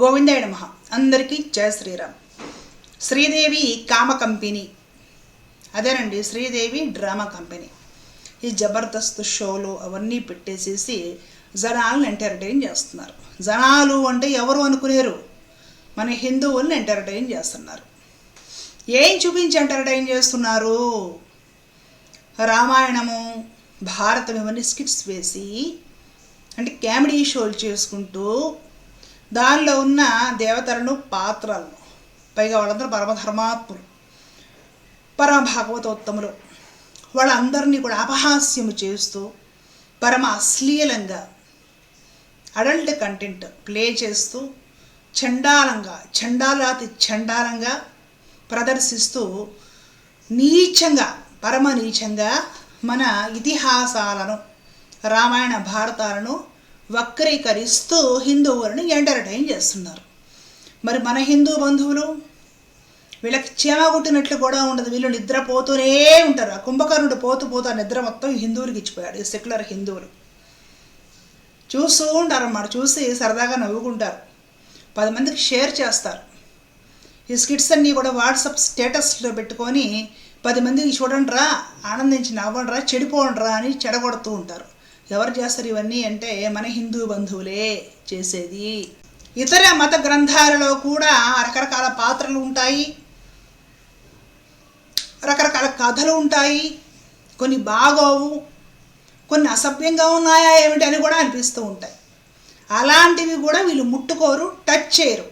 గోవిందాయ నమ. అందరికీ జయ శ్రీరామ్. శ్రీదేవి కామ కంపెనీ అదేనండి శ్రీదేవి డ్రామా కంపెనీ. ఈ జబర్దస్త్ షోలు అవన్నీ పెట్టేసేసి జనాలను ఎంటర్టైన్ చేస్తున్నారు. జనాలు అంటే ఎవరు అనుకునేరు? మన హిందువుల్ని ఎంటర్టైన్ చేస్తున్నారు. ఏం చూపించి ఎంటర్టైన్ చేస్తున్నారు? రామాయణము భారతం ఇవన్నీ స్కిట్స్ వేసి అంటే కామెడీ షోలు చేసుకుంటూ దానిలో ఉన్న దేవతలను పాత్రలను పైగా వాళ్ళందరూ పరమధర్మాత్ములు పరమ భాగవతోత్తములు వాళ్ళందరినీ కూడా అపహాస్యము చేస్తూ పరమ అశ్లీలంగా అడల్ట్ కంటెంట్ ప్లే చేస్తూ చండాలంగా చండాలాతి చండాలంగా ప్రదర్శిస్తూ నీచంగా పరమ నీచంగా మన ఇతిహాసాలను రామాయణ భారతాలను వక్రీకరిస్తూ హిందువులను ఎంటర్టైన్ చేస్తున్నారు. మరి మన హిందూ బంధువులు వీళ్ళకి చీమ కొట్టినట్లు కూడా ఉండదు. వీళ్ళు నిద్రపోతూనే ఉంటారు. ఆ కుంభకర్ణుడు పోతూ పోతూ ఆ నిద్ర మొత్తం హిందువులకి ఇచ్చిపోయాడు. ఈ సెక్యులర్ హిందువులు. చూస్తూ ఉంటారు అన్నమాట. చూసి సరదాగా నవ్వుకుంటారు. పది మందికి షేర్ చేస్తారు. ఈ స్కిట్స్ అన్నీ కూడా వాట్సాప్ స్టేటస్లో పెట్టుకొని పది మందికి చూడండి రా ఆనందించి నవ్వండి రా చెడిపోండి రా అని చెడగొడుతూ ఉంటారు. ఎవరు చేస్తారు ఇవన్నీ అంటే మన హిందూ బంధువులే చేసేది. ఇతర మత గ్రంథాలలో కూడా రకరకాల పాత్రలు ఉంటాయి. రకరకాల కథలు ఉంటాయి. కొన్ని బాగోవు కొన్ని అసభ్యంగా ఉన్నాయా ఏమిటి అని కూడా అనిపిస్తూ ఉంటాయి. అలాంటివి కూడా వీళ్ళు ముట్టుకోరు టచ్ చేయరు.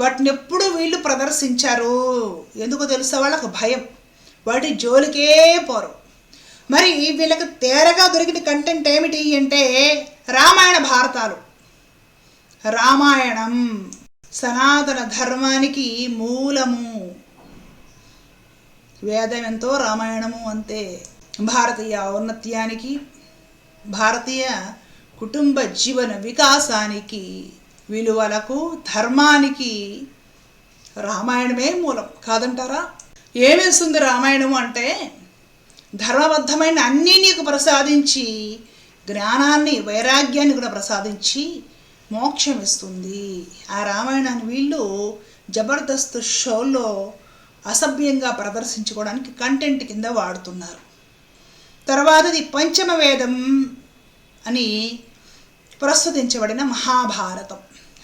వాటిని ఎప్పుడు వీళ్ళు ప్రదర్శించారు ఎందుకో తెలుసా? వాళ్ళకు భయం. వాటి జోలికే పోరు. మరి వీళ్ళకి తేరగా దొరికిన కంటెంట్ ఏమిటి అంటే రామాయణ భారతాలు. రామాయణం సనాతన ధర్మానికి మూలము. వేదం ఎంతో రామాయణము అంతే. భారతీయ ఔన్నత్యానికి భారతీయ కుటుంబ జీవన వికాసానికి విలువలకు ధర్మానికి రామాయణమే మూలం. కాదంటారా? ఏమేస్తుంది రామాయణము అంటే ధర్మబద్ధమైన అన్నీ నీకు ప్రసాదించి జ్ఞానాన్ని వైరాగ్యాన్ని కూడా ప్రసాదించి మోక్షం ఇస్తుంది. ఆ రామాయణాన్ని వీళ్ళు జబర్దస్త్ షోలో అసభ్యంగా ప్రదర్శించుకోవడానికి కంటెంట్ కింద వాడుతున్నారు. తర్వాతది పంచమ వేదం అని ప్రస్తుతించబడిన మహాభారతం.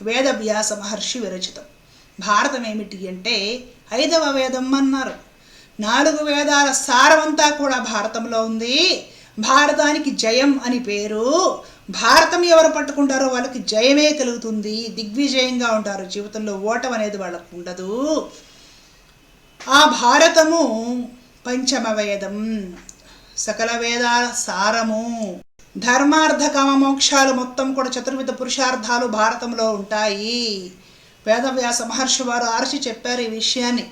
వేదవ్యాస మహర్షి విరచితం. భారతం ఏమిటి అంటే ఐదవ వేదం అన్నారు. నాలుగు వేదాల సారమంతా కూడా భారతంలో ఉంది. భారతానికి జయం అని పేరు. భారతం ఎవరు పట్టుకుంటారో వాళ్ళకి జయమే కలుగుతుంది. దిగ్విజయంగా ఉంటారు. జీవితంలో ఓటం అనేది వాళ్ళకు ఉండదు. ఆ భారతము పంచమ వేదం. సకల వేదాల సారము. ధర్మార్థ కామ మోక్షాలు మొత్తం కూడా చతుర్విధ పురుషార్థాలు భారతంలో ఉంటాయి. వేదవ్యాస మహర్షి వారు ఆర్చి చెప్పారు ఈ విషయాన్ని.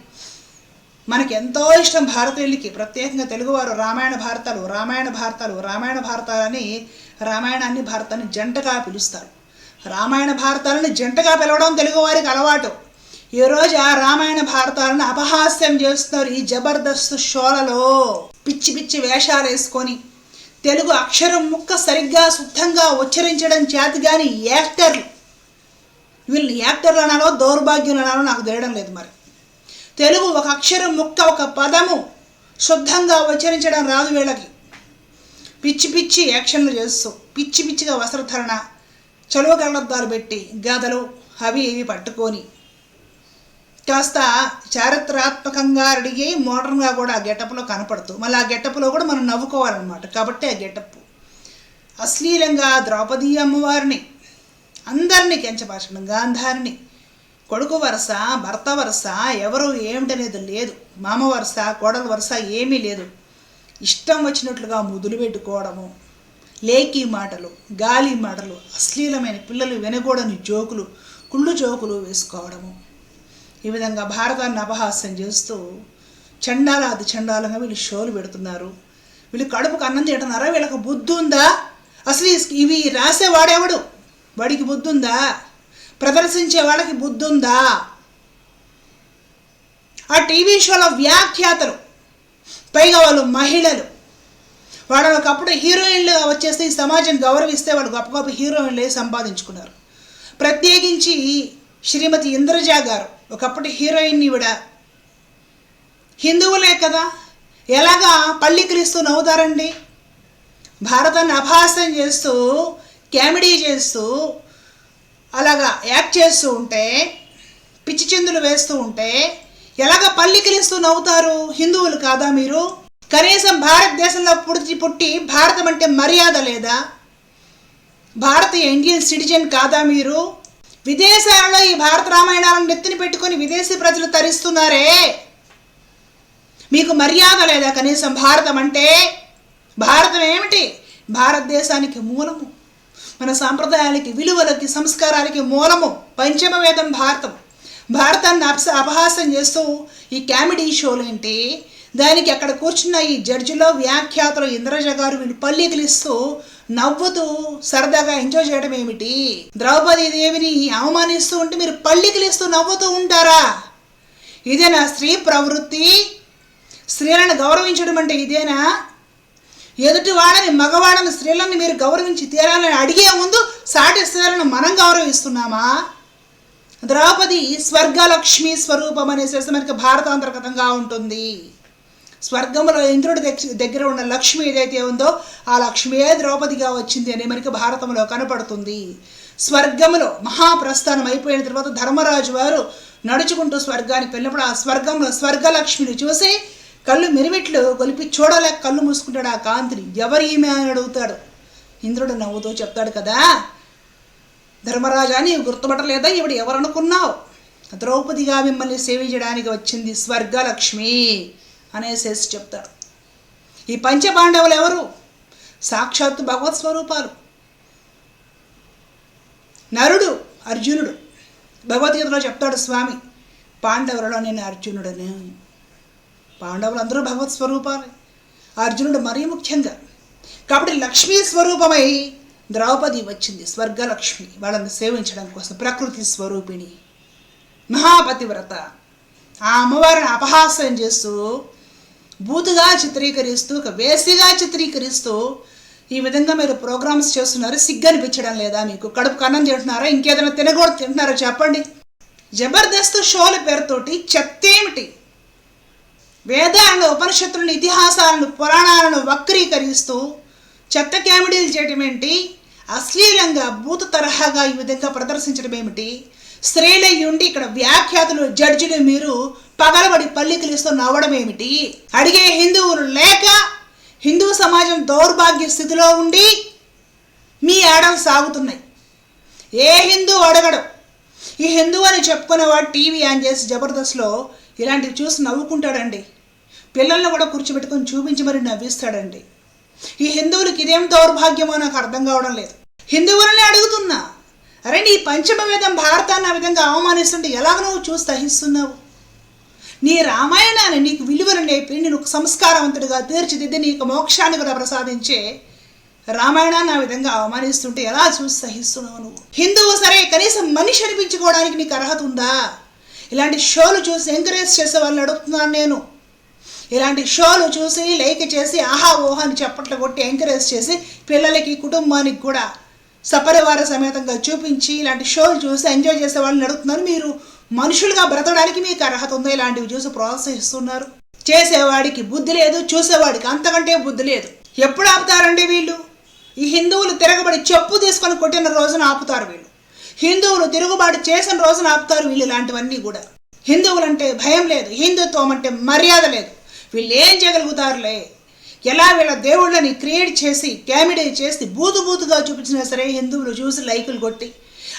మనకి ఎంతో ఇష్టం భారతీయులకి. ప్రత్యేకంగా తెలుగువారు రామాయణ భారతాలు రామాయణ భారతాలు రామాయణ భారతాలని రామాయణాన్ని భారతాన్ని జంటగా పిలుస్తారు. రామాయణ భారతాలను జంటగా పిలవడం తెలుగువారికి అలవాటు. ఈరోజు ఆ రామాయణ భారతాలను అపహాస్యం చేస్తున్నారు ఈ జబర్దస్త్ షోలలో. పిచ్చి పిచ్చి వేషాలు వేసుకొని తెలుగు అక్షరం ముక్క సరిగ్గా శుద్ధంగా ఉచ్చరించడం చేతి కానీ యాక్టర్లు వీళ్ళని యాక్టర్లు అనాలో దౌర్భాగ్యులు అనాలో నాకు తెలియడం లేదు మరి. తెలుగు ఒక అక్షరం ముక్క ఒక పదము. శుద్ధంగా ఉచ్చరించడం రాదు వీళ్ళకి. పిచ్చి పిచ్చి యాక్షన్లు చేస్తూ పిచ్చి పిచ్చిగా వస్త్రధరణ చలువ కళ్ళద్దాలు పెట్టి గదలు అవి ఇవి పట్టుకొని. కాస్త చారిత్రాత్మకంగా అడిగి మోడర్న్గా కూడా ఆ గెటప్లో కనపడుతూ మళ్ళీ ఆ గెటప్లో కూడా మనం నవ్వుకోవాలన్నమాట. కాబట్టి ఆ గెటప్. అశ్లీలంగా ద్రౌపది అమ్మవారిని అందరినీ కెంచపరచడం గాంధారిని. కొడుకు వరుస భర్త వరుస ఎవరు ఏమిటనేది లేదు. మామ వరుస కోడలు వరుస ఏమీ లేదు. ఇష్టం వచ్చినట్లుగా ముదులు పెట్టుకోవడము లేకి మాటలు గాలి మాటలు అశ్లీలమైన పిల్లలు వినకూడని జోకులు కుళ్ళు జోకులు వేసుకోవడము. ఈ విధంగా భారతాన్ని అపహాస్యం చేస్తూ చండాలాది చండాలంగా వీళ్ళు షోలు పెడుతున్నారు. వీళ్ళు కడుపుకు అన్నం తింటున్నారా? వీళ్ళకి బుద్ధి ఉందా అసలు ఇవి రాసేవాడెవడు? వాడికి బుద్ధి ఉందా ప్రదర్శించే వాళ్ళకి బుద్ధి ఉందా ఆ టీవీ షోలో వ్యాఖ్యాతలు పైగా వాళ్ళు మహిళలు. వాళ్ళు ఒకప్పుడు హీరోయిన్లు వచ్చేస్తే ఈ సమాజం గౌరవిస్తే వాళ్ళు గొప్ప గొప్ప హీరోయిన్లే సంపాదించుకున్నారు. ప్రత్యేకించి శ్రీమతి ఇంద్రజా గారు ఒకప్పటి హీరోయిన్ ఈవిడ. హిందువులే కదా ఎలాగా పల్లి క్రీస్తు నవ్వుతారండి? భారతాన్ని అభాసం చేస్తూ కామెడీ చేస్తూ అలాగా యాక్ట్ చేస్తూ ఉంటే పిచ్చి చిందులు వేస్తూ ఉంటే ఎలాగ పల్లికిలిస్తూ నవ్వుతారు? హిందువులు కాదా మీరు? కనీసం భారతదేశంలో పుట్టి పుట్టి భారతం అంటే మర్యాద లేదా? భారతీయ ఇండియన్ సిటిజన్ కాదా మీరు? విదేశాలలో ఈ భారత రామాయణాలను నెత్తిని పెట్టుకొని విదేశీ ప్రజలు తరిస్తున్నారే? మీకు మర్యాద లేదా కనీసం భారతం అంటే? భారతం ఏమిటి? భారతదేశానికి మూలము. మన సాంప్రదాయాలకి విలువలకి సంస్కారాలకి మూలము పంచమ వేదం భారతం. భారతాన్ని అప్స అపహాసం చేస్తూ ఈ కామెడీ షోలు ఏంటి దానికి అక్కడ కూర్చున్న ఈ జడ్జిలో వ్యాఖ్యాతలు ఇంద్రజ గారు వీళ్ళు పల్లికిలిస్తూ నవ్వుతూ సరదాగా ఎంజాయ్ చేయడం ఏమిటి? ద్రౌపది దేవిని అవమానిస్తూ ఉంటే మీరు పల్లికిలిస్తూ నవ్వుతూ ఉంటారా? ఇదేనా స్త్రీ ప్రవృత్తి? స్త్రీలను గౌరవించడం అంటే ఇదేనా? ఎదుటి వాళ్ళని మగవాళ్ళని స్త్రీలను మీరు గౌరవించి తీరాలని అడిగే ముందు సాటి స్త్రీలను మనం గౌరవిస్తున్నామా? ద్రౌపది స్వర్గలక్ష్మి స్వరూపం అనేసి మనకి భారతాంతర్గతంగా ఉంటుంది. స్వర్గంలో ఇంద్రుడి దగ్గర ఉన్న లక్ష్మి ఏదైతే ఉందో ఆ లక్ష్మియే ద్రౌపదిగా వచ్చింది అని మనకి భారతంలో కనపడుతుంది. స్వర్గంలో మహాప్రస్థానం అయిపోయిన తర్వాత ధర్మరాజు వారు నడుచుకుంటూ స్వర్గానికి వెళ్ళినప్పుడు ఆ స్వర్గంలో స్వర్గలక్ష్మిని చూసి కళ్ళు మిరివిట్లు గొలిపి చూడలేక కళ్ళు మూసుకుంటాడు ఆ కాంతిని. ఎవరు ఈమె అని అడుగుతాడు. ఇంద్రుడు నవ్వుతూ చెప్తాడు కదా ధర్మరాజా నీవు గుర్తుపట్టలేదా? ఇవిడ ఎవరనుకున్నావు? ద్రౌపదిగా మిమ్మల్ని సేవించడానికి వచ్చింది స్వర్గలక్ష్మి అనేసేసి చెప్తాడు. ఈ పంచపాండవులు ఎవరు? సాక్షాత్తు భగవత్ స్వరూపాలు. నరుడు అర్జునుడు. భగవద్గీతలో చెప్తాడు స్వామి పాండవులలో నేను అర్జునుడని. పాండవులు అందరూ భగవత్ స్వరూపాలే. అర్జునుడు మరీ ముఖ్యంగా. కాబట్టి లక్ష్మీ స్వరూపమై ద్రౌపది వచ్చింది స్వర్గలక్ష్మి వాళ్ళని సేవించడం కోసం ప్రకృతి స్వరూపిణి. మహాపతివ్రత. ఆ అమ్మవారిని అపహాస్యం చేస్తూ బూతుగా చిత్రీకరిస్తూ ఒక వేసిగా చిత్రీకరిస్తూ ఈ విధంగా మీరు ప్రోగ్రామ్స్ చేస్తున్నారు. సిగ్గనిపించడం లేదా మీకు? కడుపు కన్నం తింటున్నారా? ఇంకేదైనా తినకూడదు తింటున్నారా? చెప్పండి. జబర్దస్త్ షోల పేరుతోటి చెత్తేమిటి వేదాలను ఉపనిషత్తులను ఇతిహాసాలను పురాణాలను వక్రీకరిస్తూ చెత్త కామెడీలు చేయటం ఏంటి? అశ్లీలంగా భూత తరహాగా ఈ విధంగా ప్రదర్శించడం ఏమిటి? స్త్రీలయ్యుండి ఇక్కడ వ్యాఖ్యాతులు జడ్జిలు మీరు పగలబడి పల్లికిలిస్తూ నవ్వడం ఏమిటి? అడిగే హిందువులు లేక హిందూ సమాజం దౌర్భాగ్య స్థితిలో ఉండి మీ ఆడలు సాగుతున్నాయి. ఏ హిందూ అడగడం. ఈ హిందూ అని చెప్పుకునేవాడు టీవీ ఆన్ చేసి జబర్దస్త్లో ఇలాంటివి చూసి నవ్వుకుంటాడండి. పిల్లల్ని కూడా కూర్చోబెట్టుకొని చూపించి మరి నవ్విస్తాడండి. ఈ హిందువులకి ఇదేం దౌర్భాగ్యమో నాకు అర్థం కావడం లేదు. హిందువులని అడుగుతున్నా. అరే నీ పంచమ వేదం భారతాన్ని ఆ విధంగా అవమానిస్తుంటే ఎలాగ నువ్వు చూసి సహిస్తున్నావు? నీ రామాయణాన్ని నీకు విలువలు నేర్పి నేను సంస్కారవంతుడిగా తీర్చిదిద్ది నీకు మోక్షాన్ని కూడా ప్రసాదించే రామాయణాన్ని ఆ విధంగా అవమానిస్తుంటే ఎలా చూసి సహిస్తున్నావు నువ్వు? హిందువు సరే కనీసం మనిషి అనిపించుకోవడానికి నీకు అర్హత ఉందా? ఇలాంటి షోలు చూసి ఎంకరేజ్ చేసే వాళ్ళని అడుగుతున్నాను నేను. ఇలాంటి షోలు చూసి లైక్ చేసి ఆహా ఓహా అని కొట్టి ఎంకరేజ్ చేసి పిల్లలకి కుటుంబానికి కూడా సపరివార సమేతంగా చూపించి ఇలాంటి షోలు చూసి ఎంజాయ్ చేసే వాళ్ళని అడుగుతున్నారు మీరు మనుషులుగా బ్రతకడానికి మీకు అర్హత ఉందో ఇలాంటివి చూసి ప్రోత్సహిస్తున్నారు. చేసేవాడికి బుద్ధి లేదు చూసేవాడికి అంతకంటే బుద్ధి లేదు. ఎప్పుడు ఆపుతారండి వీళ్ళు? ఈ హిందువులు తిరగబడి చెప్పు తీసుకొని కొట్టిన రోజున ఆపుతారు వీళ్ళు. హిందువులు తిరుగుబాటు చేసిన రోజున ఆపుతారు వీళ్ళు ఇలాంటివన్నీ కూడా. హిందువులంటే భయం లేదు హిందుత్వం అంటే మర్యాద లేదు. వీళ్ళు ఏం చేయగలుగుతారులే? ఎలా వీళ్ళ దేవుళ్ళని క్రియేట్ చేసి క్యామిడీ చేసి బూతు బూతుగా చూపించినా సరే హిందువులు చూసి లైకులు కొట్టి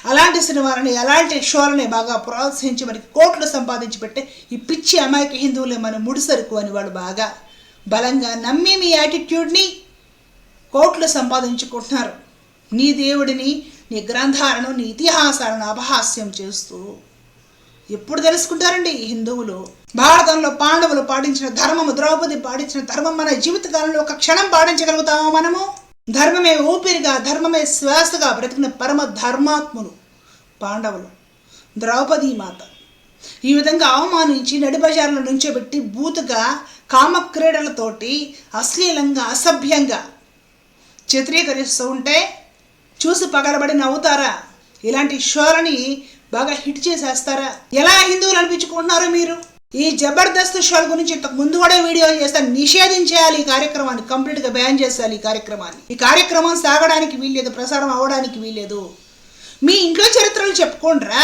అలాంటి సినిమాలని అలాంటి షోలని బాగా ప్రోత్సహించి మనకి కోట్లు సంపాదించి పెట్టే ఈ పిచ్చి అమాయక హిందువులే మనం ముడిసరుకు అని వాళ్ళు బాగా బలంగా నమ్మి మీ యాటిట్యూడ్ని కోట్లు సంపాదించుకుంటున్నారు. నీ దేవుడిని నీ గ్రంథాలను నీ ఇతిహాసాలను అపహాస్యం చేస్తూ ఎప్పుడు తెలుసుకుంటారండి హిందువులు? భారతంలో పాండవులు పాటించిన ధర్మము ద్రౌపది పాటించిన ధర్మం మన జీవితకాలంలో ఒక క్షణం పాటించగలుగుతామా మనము? ధర్మమే ఊపిరిగా ధర్మమే శ్వాసగా బ్రతికిన పరమ ధర్మాత్ములు పాండవులు. ద్రౌపది మాత. ఈ విధంగా అవమానించి నడిబజార్లో నుంచోబెట్టి బూతుగా కామక్రీడలతోటి అశ్లీలంగా అసభ్యంగా చిత్రీకరిస్తూ ఉంటే చూసి పగలబడి నవ్వుతారా ఇలాంటి షోలని బాగా హిట్ చేసేస్తారా? ఎలా హిందువులు అనిపించుకుంటున్నారు మీరు? ఈ జబర్దస్త్ షోల గురించి ఇంతకు ముందు కూడా వీడియో చేస్తాను నిషేధించేయాలి ఈ కార్యక్రమాన్ని కంప్లీట్గా బ్యాన్ చేసేయాలి ఈ కార్యక్రమాన్ని. ఈ కార్యక్రమం సాగడానికి వీల్లేదు ప్రసారం అవ్వడానికి వీల్లేదు. మీ ఇంట్లో చరిత్రలు చెప్పుకోండిరా.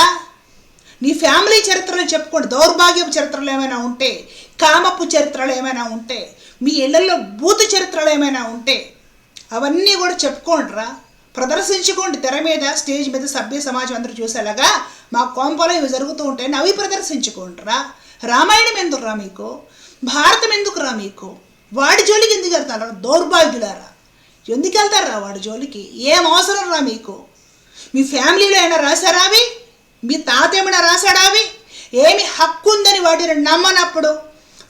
నీ ఫ్యామిలీ చరిత్రలు చెప్పుకోండి దౌర్భాగ్యపు చరిత్రలు ఏమైనా ఉంటే కామపు చరిత్రలు ఏమైనా ఉంటే మీ ఇళ్ళలో బూతు చరిత్రలు ఏమైనా ఉంటే అవన్నీ కూడా చెప్పుకోండిరా. ప్రదర్శించుకోండి. తెర మీద స్టేజ్ మీద సభ్య సమాజం అందరూ చూసేలాగా మా కోంపలో ఇవి జరుగుతూ ఉంటాయని అవి ప్రదర్శించుకుంటారా రామాయణం ఎందుకురా మీకు? భారతం ఎందుకురా మీకు? వాడి జోలికి ఎందుకు వెళ్తారా? దౌర్భాగ్యులారా. ఎందుకు వెళ్తారా వాడి జోలికి? ఏం అవసరం రా మీకు? మీ ఫ్యామిలీలో ఏమైనా రాశారా అవి? మీ తాత ఏమైనా రాశాడా అవి? ఏమి హక్కు ఉందని వాటిని నమ్మనప్పుడు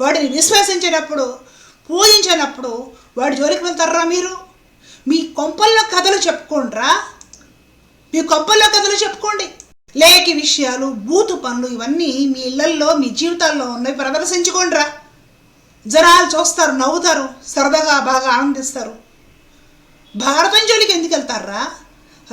వాటిని విశ్వసించినప్పుడు పూజించినప్పుడు వాడి జోలికి వెళ్తారా మీరు? మీ కొంపల్లో కథలు చెప్పుకోండిరా. మీ కొంపల్లో కథలు చెప్పుకోండి. లేకి విషయాలు బూతు పనులు ఇవన్నీ మీ ఇళ్ళల్లో మీ జీవితాల్లో ఉన్నవి ప్రదర్శించుకోండిరా. జనాలు చూస్తారు నవ్వుతారు సరదాగా బాగా ఆనందిస్తారు. భారతం జోలికి ఎందుకు వెళ్తారా?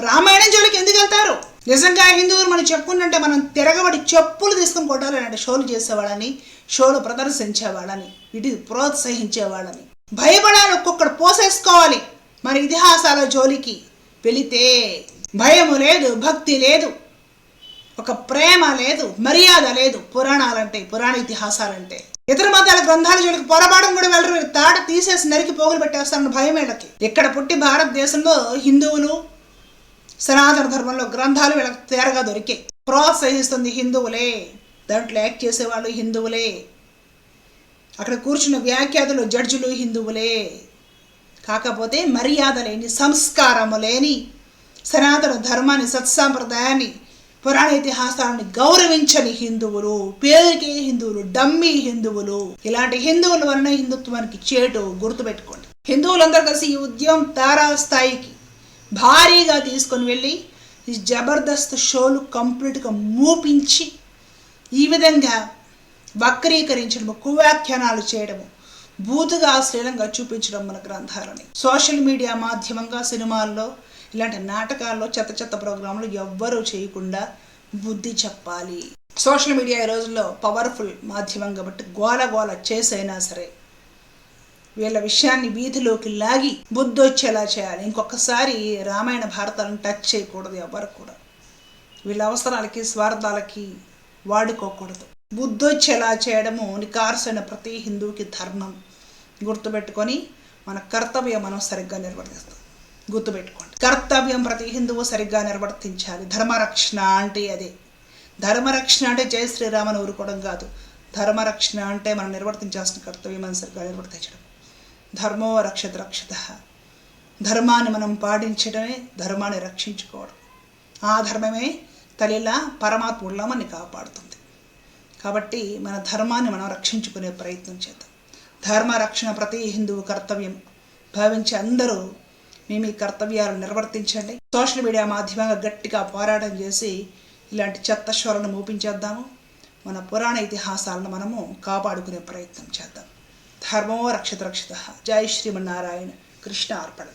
రామాయణం జోలికి ఎందుకు వెళ్తారు? నిజంగా హిందువులు మనం చెప్పుకుంటుంటే మనం తిరగబడి చెప్పులు తీసుకుని కొట్టాలంటే షోలు చేసేవాళ్ళని షోలు ప్రదర్శించేవాళ్ళని వీటిని ప్రోత్సహించేవాళ్ళని. భయపడాలి ఒక్కొక్కడు పోసేసుకోవాలి. మన ఇతిహాసాల జోలికి వెళితే భయము లేదు భక్తి లేదు ఒక ప్రేమ లేదు మర్యాద లేదు పురాణాలంటే పురాణ ఇతిహాసాలంటే. ఇతర మతాల గ్రంథాల జోలికి పొరపాటు కూడా వెళ్ళరు తాట తీసేసి నరికి పోగులు పెట్టేస్తారన్న భయం వీళ్ళకి. ఇక్కడ పుట్టి భారతదేశంలో హిందువులు సనాతన ధర్మంలో గ్రంథాలు వీళ్ళకి తేరగా దొరికే ప్రోత్సహిస్తుంది హిందువులే. దాంట్లో యాక్ట్ చేసేవాళ్ళు హిందువులే. అక్కడ కూర్చున్న వ్యాఖ్యాతులు జడ్జిలు హిందువులే. కాకపోతే మర్యాద లేని సంస్కారము లేని సనాతన ధర్మాన్ని సత్సాంప్రదాయాన్ని పురాణ ఇతిహాసాలను గౌరవించని హిందువులు పేరుకే హిందువులు డమ్మీ హిందువులు. ఇలాంటి హిందువుల వలన హిందుత్వానికి చేటు గుర్తుపెట్టుకోండి. హిందువులందరూ కలిసి ఈ ఉద్యమం తారాస్థాయికి భారీగా తీసుకొని వెళ్ళి ఈ జబర్దస్త్ షోలు కంప్లీట్గా మూపించి ఈ విధంగా వక్రీకరించడము కువ్యాఖ్యానాలు చేయడము బూతుగా అశ్లీలంగా చూపించడం మన గ్రంథాలని. సోషల్ మీడియా మాధ్యమంగా సినిమాల్లో ఇలాంటి నాటకాల్లో చెత్త చెత్త ప్రోగ్రాంలు ఎవ్వరూ చేయకుండా బుద్ధి చెప్పాలి. సోషల్ మీడియా ఈ రోజుల్లో పవర్ఫుల్ మాధ్యమం కాబట్టి గోల గోల చేసైనా సరే వీళ్ళ విషయాన్ని వీధిలోకి లాగి బుద్ధి వచ్చేలా చేయాలి. ఇంకొకసారి రామాయణ భారతాలను టచ్ చేయకూడదు ఎవరు కూడా. వీళ్ళ అవసరాలకి స్వార్థాలకి వాడుకోకూడదు. బుద్ధొచ్చేలా చేయడము నికార్సైన ప్రతి హిందువుకి ధర్మం. గుర్తుపెట్టుకొని మన కర్తవ్యం మనం సరిగ్గా నిర్వర్తిస్తాం. గుర్తుపెట్టుకోండి. కర్తవ్యం ప్రతి హిందువు సరిగ్గా నిర్వర్తించాలి. ధర్మరక్షణ అంటే అదే. ధర్మరక్షణ అంటే జయ శ్రీరామని ఊరుకోవడం కాదు. ధర్మరక్షణ అంటే మనం నిర్వర్తించాల్సిన కర్తవ్యం మనం సరిగ్గా నిర్వర్తించడం. ధర్మో రక్షత రక్షత. ధర్మాన్ని మనం పాటించడమే ధర్మాన్ని రక్షించుకోవడం. ఆ ధర్మమే తల్లిలా పరమాత్ముడిలా మనని కాపాడుతుంది. కాబట్టి మన ధర్మాన్ని మనం రక్షించుకునే ప్రయత్నం చేద్దాం. ధర్మ రక్షణ ప్రతి హిందువు కర్తవ్యం. భావించి అందరూ మేము ఈ కర్తవ్యాలను నిర్వర్తించండి. సోషల్ మీడియా మాధ్యమంగా గట్టిగా పోరాటం చేసి ఇలాంటి చెత్త షోలను మూపించేద్దాము. మన పురాణ ఇతిహాసాలను మనము కాపాడుకునే ప్రయత్నం చేద్దాం. ధర్మో రక్షిత రక్షిత. జై శ్రీమన్నారాయణ. కృష్ణ అర్పణ.